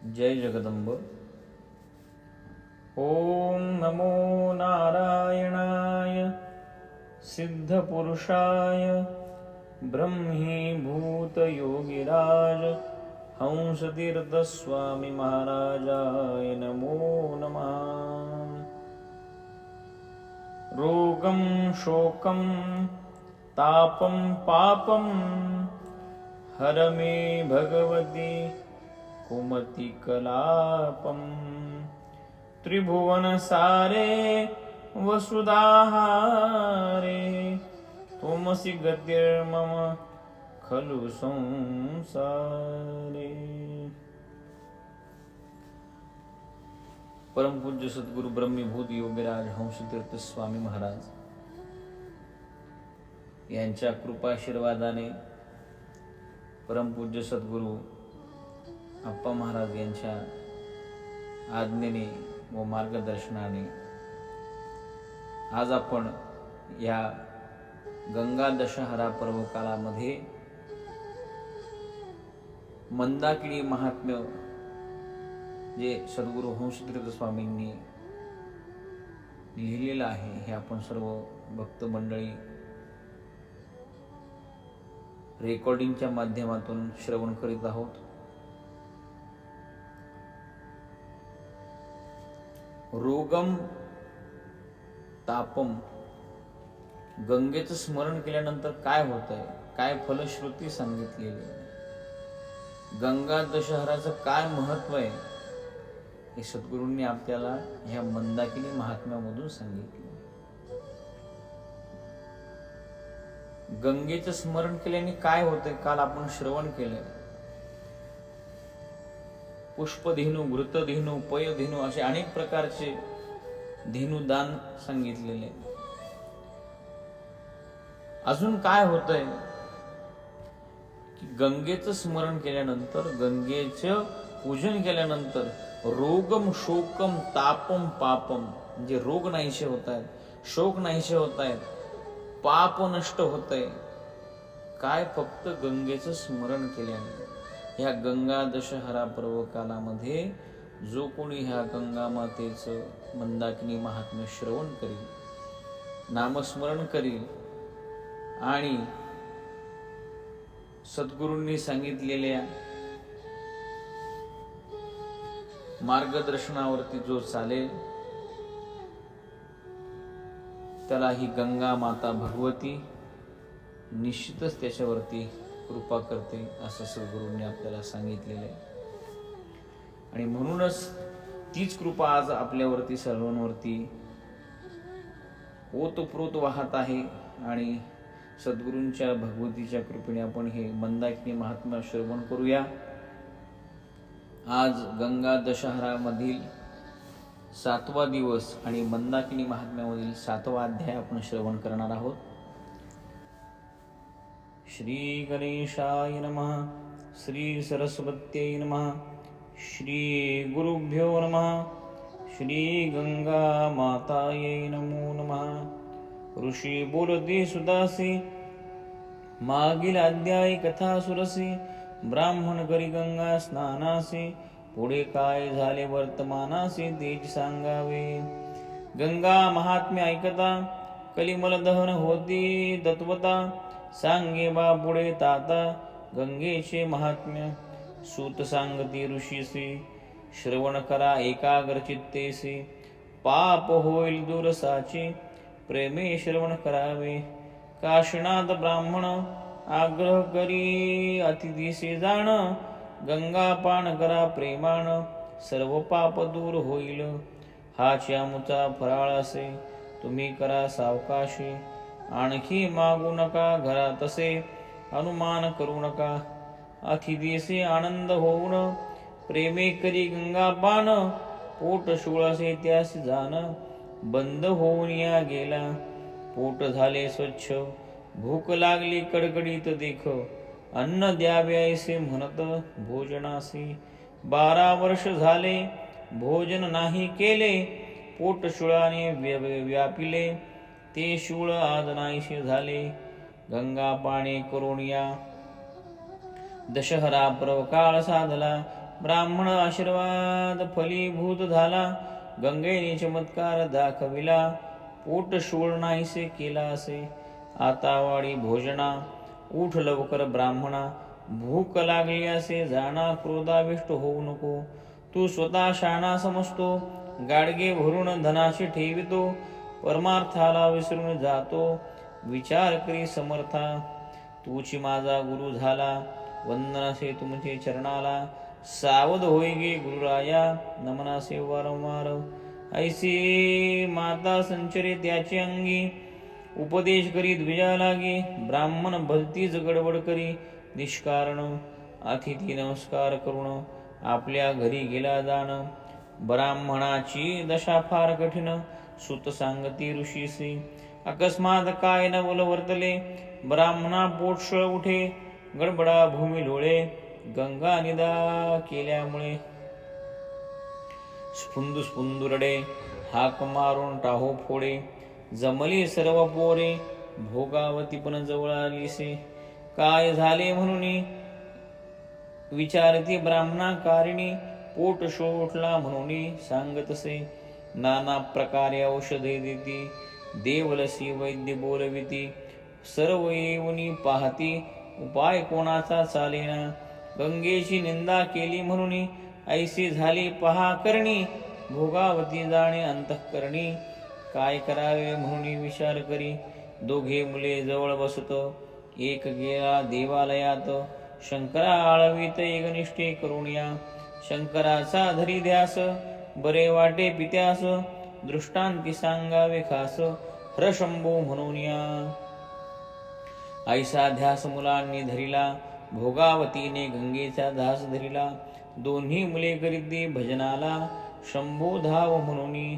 जय जगदंब। ओम नमो नारायणाय सिद्धपुरुषाय ब्रह्मीभूतयोगिराज हंसतीर्थस्वामी महाराजाय नमो नमः। रोगं शोकं तापं पापं हर मे भगवती कुमतिकलापम्। त्रिभुवनसारे वसुधाहारे। त्वमसि गतिर्मम खलु संसारे। परमपूज्य सद्गुरु ब्रह्मीभूत योगीराज हंसतीर्थ स्वामी महाराज यांच्या कृपाशीर्वादाने परमपूज्य सद्गुरू अप्पा महाराज यांच्या आज्ञेने व मार्गदर्शनाने आज आपण या गंगा दशहरा पर्व काळामध्ये मंदाकिनी महात्म्य जे सद्गुरू हंसतीर्थ स्वामींनी लिहिलेलं आहे हे आपण सर्व भक्त मंडळी रेकॉर्डिंगच्या माध्यमातून श्रवण करीत आहोत. रोगम तापम. गंगेचं स्मरण केल्यानंतर काय होत आहे काय फलश्रुती सांगितलेली? आहे गंगा दशहराचं काय महत्त्व आहे? हे सद्गुरूंनी आपल्याला ह्या मंदाकिनी महात्म्यामधून सांगितलं. गंगेचं स्मरण केल्याने काय होतंय? काल आपण श्रवण केलंय. पुष्पधेनू घृतधेनू पयधेनू असे अनेक प्रकारचे धेनुदान सांगितलेले. आहे. अजून काय होतंय? की गंगेचं स्मरण केल्यानंतर गंगेचं पूजन केल्यानंतर रोगम शोकम तापम पापम म्हणजे रोग नाहीसे होत आहेत शोक नाहीसे होत आहेत पाप नष्ट होत आहे काय फक्त गंगेचं स्मरण केल्याने. ह्या गंगा दशहरा पर्व कालामध्ये जो कोणी ह्या गंगा मातेचं मंदाकिनी महात्म्य श्रवण करील नामस्मरण करील आणि सद्गुरूंनी सांगितलेल्या मार्गदर्शनावरती जो चालेल त्याला ही गंगा माता भगवती निश्चितच त्याच्यावरती कृपा करते असं सद्गुरूंनी आपल्याला सांगितलेलं आहे. आणि म्हणूनच तीच कृपा आज आपल्यावरती सर्वांवरती ओतप्रोत वाहत आहे आणि सद्गुरूंच्या भगवतीच्या कृपेने आपण हे मंदाकिनी महात्मा श्रवण करूया. आज गंगा दशहरामधील सातवा दिवस आणि मंदाकिनी महात्म्यामधील सातवा अध्याय आपण श्रवण करणार आहोत. श्री गणेशाय नमः श्री सरस्वत्यै नमः श्री नमः श्री गंगा नमो नमः। ऋषी बोलते सुदासी मागील अध्यायी कथा सुरसी ब्राह्मण करी गंगा स्नानासी पुढे काय झाले वर्तमानासी तेच सांगावे। गंगा महात्म्य ऐकता कलिमल दहन होती तत्वता सांगे बा पुढे ताता गंगेचे महात्म्य. सूत सांगती ऋषीसी श्रवण करा एकाग्र चित्तेसी पाप होईल दुरसाची प्रेमे श्रवण करावे. काशनाथ ब्राह्मण आग्रह करी अतिथीसे जाण. गंगा पान करा प्रेमान सर्व पाप दूर होईल. हा च्यामुचा फराळ असे तुम्ही करा सावकाशी. आणखी मागू नका घरा तसे अनुमान करू नका. अतिथीसे आनंद होऊन प्रेमे करी गंगा पान पोट शूळासे त्यास जाण बंद होऊन या गेला. पोट झाले स्वच्छ भूक लागली कडकडीत देख अन्न द्याव्यायसे म्हणत भोजनासी. बारा वर्ष झाले भोजन नाही केले पोट शुळाने व्य- व्यापिले. ते शूळ आज नाहीसे झाले. गंगा पाणी करून या. दशहरा प्रवकाळ साधला. ब्राह्मण आशीर्वाद फलीभूत झाला. गंगेने चमत्कार दाखविला. पोट शूळ नाहीसे केला असे आतावाडी भोजना. उठ लवकर ब्राह्मणा. भूक लागली असे जाणा क्रोधाविष्ट होऊ नको. तू स्वतः शाणा समजतो गाडगे भरून धनाशी ठेवितो. परमार्थाला विसरून जातो. विचार करी समर्था तूची माझा गुरु झाला. वंदनासे तुमचे चरणाला. सावध होई गे गुरुराया नमनासे वारंवार. ऐसी माता संचरे त्याची अंगी. उपदेश करी द्विजा लागे. ब्राह्मण भलतीच गडबड करी. निष्कारण अतिथी नमस्कार करून आपल्या घरी गेला जाण. ब्राह्मणाची दशा फार कठीण. सुत सांगती ऋषीसी अकस्मात काय न बोल वर्तले ब्राह्मणा पोटशळ उठे गडबडा भूमी लोळे गंगा निदा केल्यामुळे. स्फुंदू स्फुंदू रडे हाक मारून टाहो फोडे जमली सर्व पोरे भोगावती पण जवळ आलीसे. काय झाले म्हणून? विचारती ब्राह्मणा कारिणी पोट शोटला म्हणून सांगतसे. नाना प्रकारे औषधे देती देवलसी वैद्य बोलविती सर्व येऊनी पाहती उपाय कोणाचा चालेना? गंगेची निंदा केली म्हणून ऐसी झाली पहा करणी भोगावती जाणे अंतःकरणी. काय करावे म्हणून विचार करी दोघे मुले जवळ बसत एक गेला देवालयात शंकरा आळवीत एकनिष्ठे करुणिया शंकराचा धरी ध्यास बरे वाटे पित्यास दृष्टांती सांगावे खास. हरशंभो म्हणून या ऐसा ध्यास मुलांनी धरिला भोगावतीने गंगेचा ध्यास धरिला. दोन्ही मुले करीती भजनाला शंभो धाव म्हणून.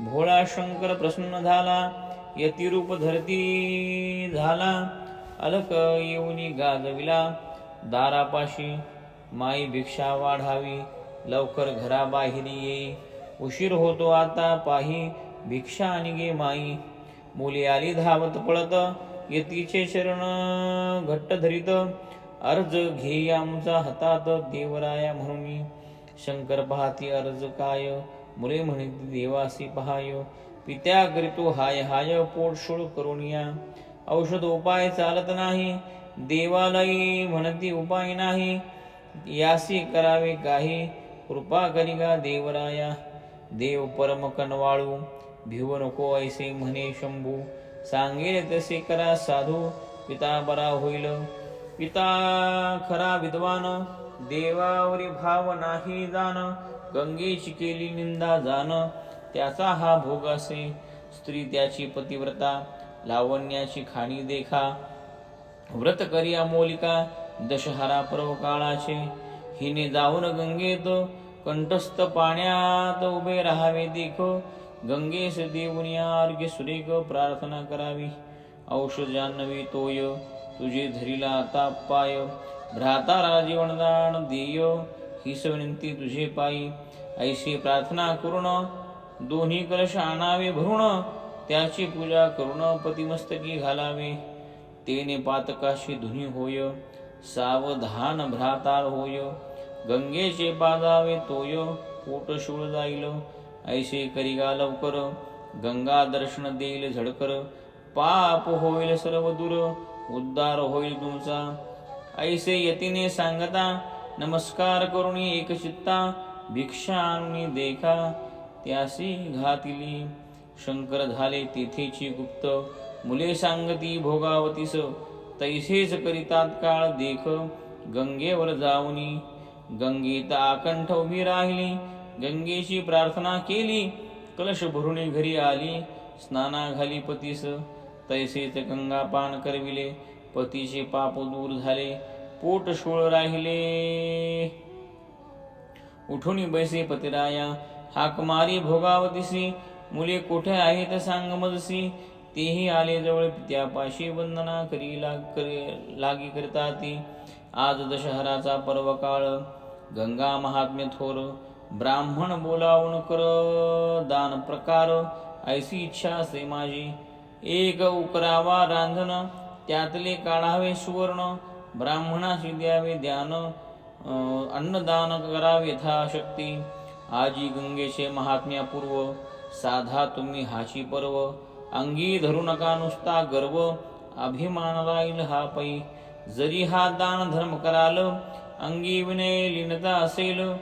भोळा शंकर प्रसन्न झाला यतिरूप धरती झाला. अलक येऊनी गाजविला दारापाशी माई भिक्षा वाढावी. लवकर घराबाहेर येई उशीर होतो आता पाही भिक्षा आणि गे माई. मुली आली धावत पळत यतीचे शरण घट्ट धरीत. अर्ज घे आमचा हातात देवराया म्हणून शंकर पाहती अर्ज काय? मुले म्हणती देवासी पहाय. पित्या करीतो हाय हाय पोट शोळ करुनिया औषध उपाय चालत नाही देवालयी म्हणती उपाय नाही. यासी करावे काही कृपा करिगा देवराया देव परम कनवाळू भिव नको ऐसे म्हणे शंभू सांगेल तसे करा साधू पिता बरा होईल पिता खरा विद्वान देवावरी भाव नाही जाण गंगेची केली निंदा जाण त्याचा हा भोग असे स्त्री त्याची पतिव्रता लावण्याची खाणी देखा व्रत करी अमोलिका दशहरा पर्व काळाचे हिने जाऊन गंगेत कंठस्थ पाण्यात उभे राहावे देख. गंगेस देऊन आरोग्य सुरेख प्रार्थना करावी. औषध जान्हवी तोय तुझे धरीला आता पाय. भ्रातारा जीवनदान देय हीच विनंती तुझे पायी. ऐशी प्रार्थना करून दोन्ही कलश आणावे भरून त्याची पूजा करून पतिमस्तकी घालावे. तेने पातकाशी धुनी होय सावधान भ्रातार होय. गंगेचे पादावे तोय पोट शूळ जाईल ऐसे करिगा लवकर. गंगा दर्शन देईल झडकर. पाप होईल सर्व दूर उद्धार होईल तुमचा. ऐसे यतीने सांगता नमस्कार करून एक चित्ता भिक्षा आणून देखा त्यासी घातिली. शंकर झाले तेथेची गुप्त मुले सांगती भोगावतीस तैसेच करी तात्काळ देख. गंगेवर जाऊनी गंगेत आकंठ उभी राहिली. गंगेची प्रार्थना केली. कलश भरुणी घरी आली. स्नाना घाली पतीस. तैसेच गंगा पान करविले. पतीचे पाप दूर झाले. पोट शोळ राहिले. उठून बैसे पतिराया. हाक मारी भोगावतीसी मुले कोठे आहेत सांग मजसी. तेही आले जवळ. पित्यापाशी वंदना करी लाग करी लागी करता ती. आज दशहराचा पर्व काळ गंगा महात्म्य थोर. ब्राह्मण बोलावून कर. दान प्रकार. ऐसी इच्छा असे माझी. एक उकरावा रांधण त्यातले काढावे सुवर्ण. ब्राह्मणाशी द्यावे ध्यान. अन्नदान करावे यथाशक्ती. आजी गंगेचे महात्म्यापूर्व साधा तुम्ही हाची पर्व. अंगी धरू नका नुसता गर्व. अभिमान राहील हा पै. जरी हा दान धर्म कराल अंगी विनय लीनता असेल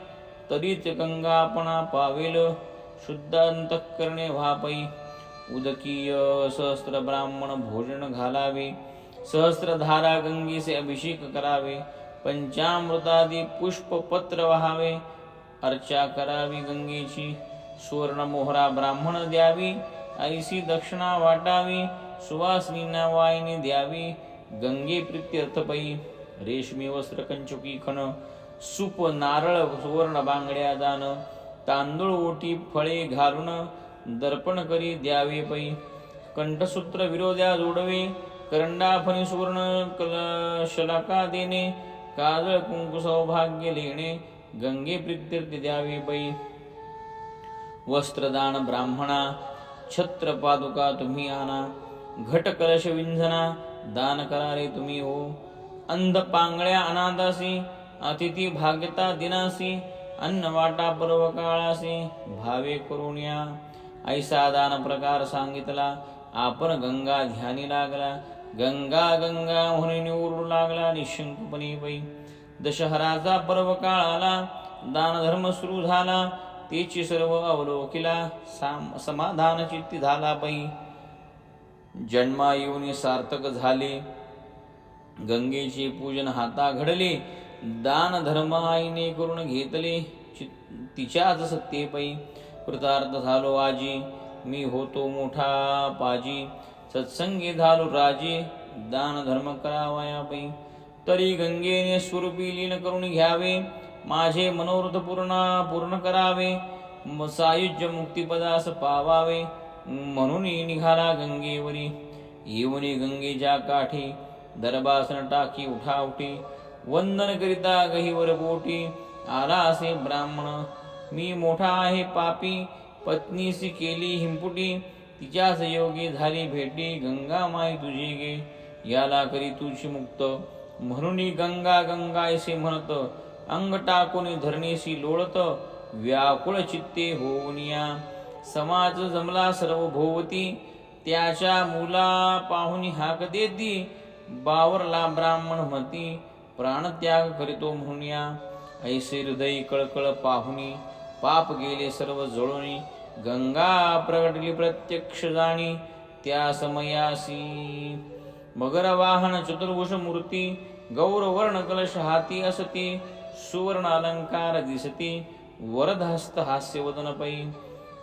तरीच गंगापणा पावेल. शुद्ध अंतःकरणे व्हापै. उदकीय सहस्त्र ब्राह्मण भोजन घालावे. सहस्त्रधारा गंगेचे अभिषेक करावे. पंचामृतादी पुष्प पत्र वहावे. अर्चा करावी गंगेची. सुवर्ण मोहरा ब्राह्मण द्यावी. ऐसी दक्षिणा वाटावी. सुवासिनींना वाहिनी द्यावी. गंगे प्रित्यर्थपै रेशमी वस्त्र कंचुकी खण सूप नारळ सुवर्ण बांगड्या दान तांदूळ ओटी फळे घालून दर्पण करी द्यावे पै. कंठसूत्र विरोध्या जोडवे करंडाफणी सुवर्ण कल शलाका देणे काजळ कुंकू सौभाग्य लेणे गंगे प्रित्यर्थ द्यावे पै. वस्त्रदान ब्राह्मणा छत्र पादुका तुम्ही आणा घट कलश विंझना दान करारे तुम्ही हो अंध पांगळ्या अनादासी अतिथी भाग्यता दिनासी अन्न वाटा पर्व काळासी भावे करुण्या ऐसा दान प्रकार सांगितला आपण गंगा ध्यानी लागला गंगा गंगा म्हणून उरू लागला निशंकपणे पै दशहराचा पर्व काळ आला दानधर्म सुरू झाला तेची सर्व अवलोकिला साम समाधान चित्ती झाला पै जन्मा येऊन सार्थक झाले. गंगेचे पूजन हाता घडले. दान धर्म आईने करून घेतले. चि- तिच्याच सत्ये पै कृतार्थ झालो आजी. मी होतो मोठा पाजी. सत्संगी झालो राजे. दान धर्म करावाया पै तरी गंगेने स्वरूपी लीन करून घ्यावे. माझे मनोरथ पूर्ण पूर्ण करावे. म- सायुज्य मुक्तिपदास पावावे. म्हणून निघाला गंगेवरी. येऊनी गंगेच्या काठी दरबासन टाकी उठावटी वंदन करिता गहीवर बोटी. आला असे ब्राह्मण मी मोठा आहे पापी पत्नीसी केली हिंपुटी. तिच्यास योगी झाली भेटी गंगा माई तुझी गे. याला करी तुझी मुक्त. म्हणून गंगा गंगा असे म्हणत अंग टाकून धरणीशी लोळत व्याकुळ चित्ते होऊनिया समाज जमला सर्व भोवती त्याच्या मुला पाहुनी हाक देती बावरला ब्राह्मण मती प्राणत्याग करीतो म्हणूया ऐसे हृदय कळकळ पाहुनी पाप गेले सर्व जळोनी गंगा प्रगटली प्रत्यक्ष जाणी त्या समयासी. मगर वाहन चतुर्भुष मूर्ती गौरवर्ण कलश हाती असती सुवर्ण अलंकार दिसती वरदहस्त हास्यवदन पै.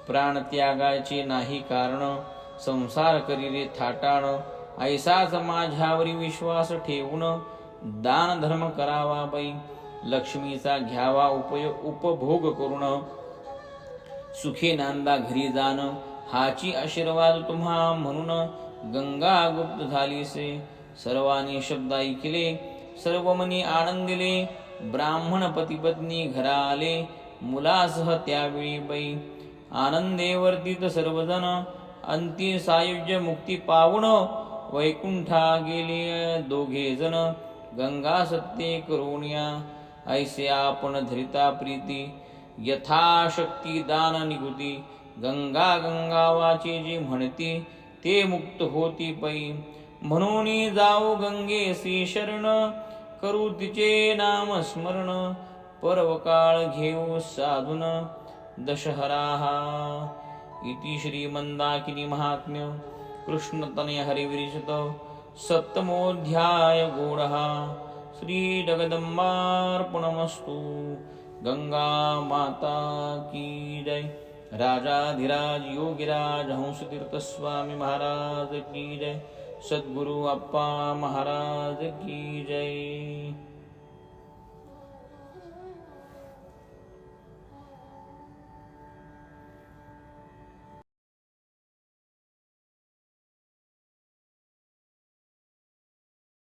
प्राणत्यागाचे नाही कारण. संसार करीरे थाटाण. ऐसाच माझ्यावरी विश्वास ठेवून दान धर्म करावा बाई. लक्ष्मीचा घ्यावा उपयोग उपभोग करून. सुखे नांदा घरी जाण. हाची आशीर्वाद तुम्हा म्हणून गंगा गुप्त झालीसे. सर्वांनी शब्द ऐकले सर्व मनी आनंदिले. ब्राह्मण पतिपत्नी घरा आले मुलासह त्यावेळी बाई. आनंदे वर्धित सर्वजण अंती सायुज्य मुक्ती पावण वैकुंठा गेले दोघे जण गंगा सत्ये करुण्या ऐसे आपण धरिता प्रीती यथाशक्ती दान निगुती गंगा गंगावाचे जे म्हणती ते मुक्त होती पै. म्हणून जाऊ गंगेसी शरण करू तिचे नाम स्मरण पर्वकाळ घेऊ साधून. दशहराहा इति श्रीमंदाकिनी महात्म्य कृष्णतनय सप्तमोऽध्याय गोडः श्रीजगदम्बार्पणमस्तु। गङ्गामाता माता की जय। राजाधिराज योगिराज हंसतीर्थस्वामी महाराज की जय। सद्गुरु अप्पा महाराज की जय।